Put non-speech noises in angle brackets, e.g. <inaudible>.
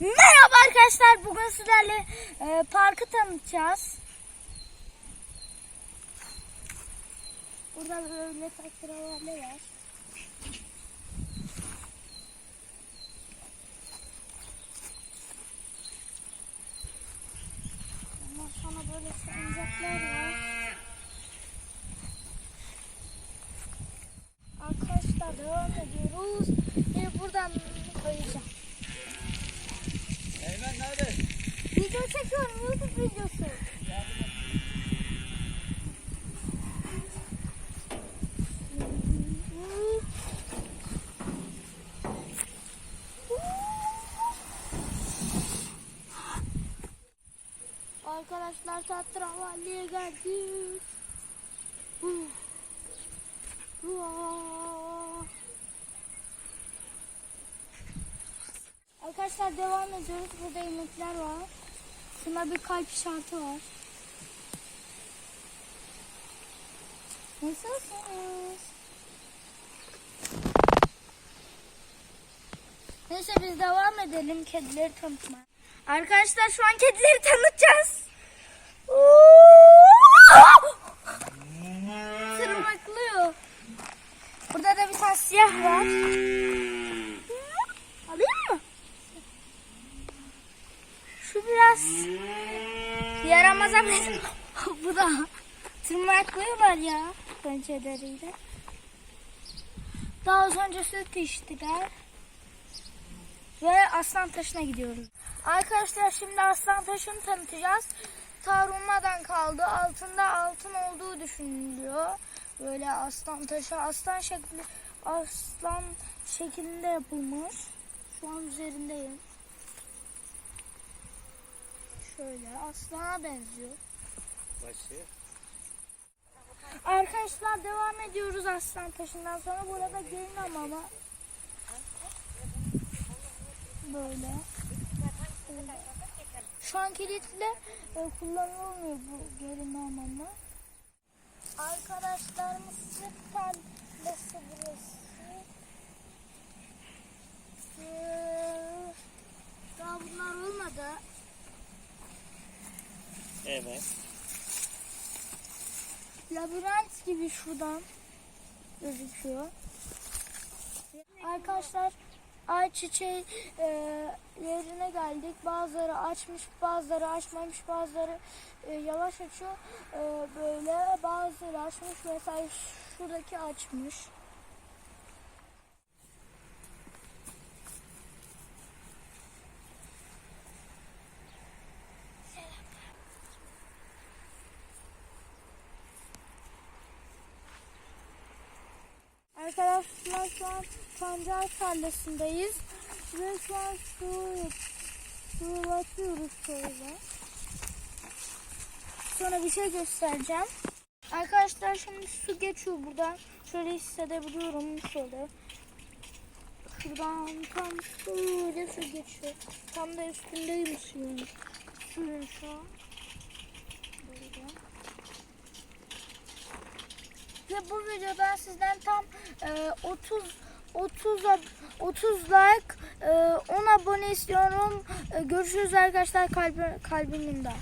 Merhaba arkadaşlar. Bugün sizlerle e, parkı tanıtacağız. Burada böyle taşralarla var. Ondan sonra böyle salıncaklar var. Arkadaşlar devam ediyoruz. Arkadaşlar Tatravalli'ye geldik. Huh. Hua. Arkadaşlar devam ediyoruz. Burada yemekler var. Şuna bir kalp işareti var. Nasılsınız? Neyse biz devam edelim kedileri tanıtmaya. Arkadaşlar şu an kedileri tanıtacağız. Tırmaklıyor. Burada da bir tane siyah var. Biraz yaramaza benziyor. <laughs> Bu da tırmaklıyorlar ya pençeleriyle. Daha az önce süt içtiler. Ve aslan taşına gidiyoruz. Arkadaşlar şimdi aslan taşını tanıtacağız. Tarummadan kaldı. Altında altın olduğu düşünülüyor. Böyle aslan taşı aslan şekli aslan şeklinde yapılmış. Şu an üzerindeyim. Şöyle aslana benziyor. Başı. Arkadaşlar devam ediyoruz aslan taşından sonra. Burada gelin hamama. Böyle. Şu an kilitle e, kullanılmıyor bu gelin hamamı. Arkadaşlar mısır tarlası burası. Evet. labirent gibi şuradan gözüküyor. Arkadaşlar ay çiçeği e, yerine geldik. Bazıları açmış, bazıları açmamış, bazıları e, yavaş açıyor. E, böyle bazıları açmış. Mesela şuradaki açmış. Arkadaşlar şu an pancar tarlasındayız. Ve şu an su sulatıyoruz şöyle. Sonra bir şey göstereceğim. Arkadaşlar şimdi su geçiyor buradan. Şöyle hissedebiliyorum şöyle. Şuradan tam böyle su geçiyor. Tam da üstündeyim suyun. Suyun şu an. Böyle. Ve bu videoda sizden tam e, 30 30 ab- 30 like, e, 10 abone istiyorum. E, görüşürüz arkadaşlar kalbi, kalbimden.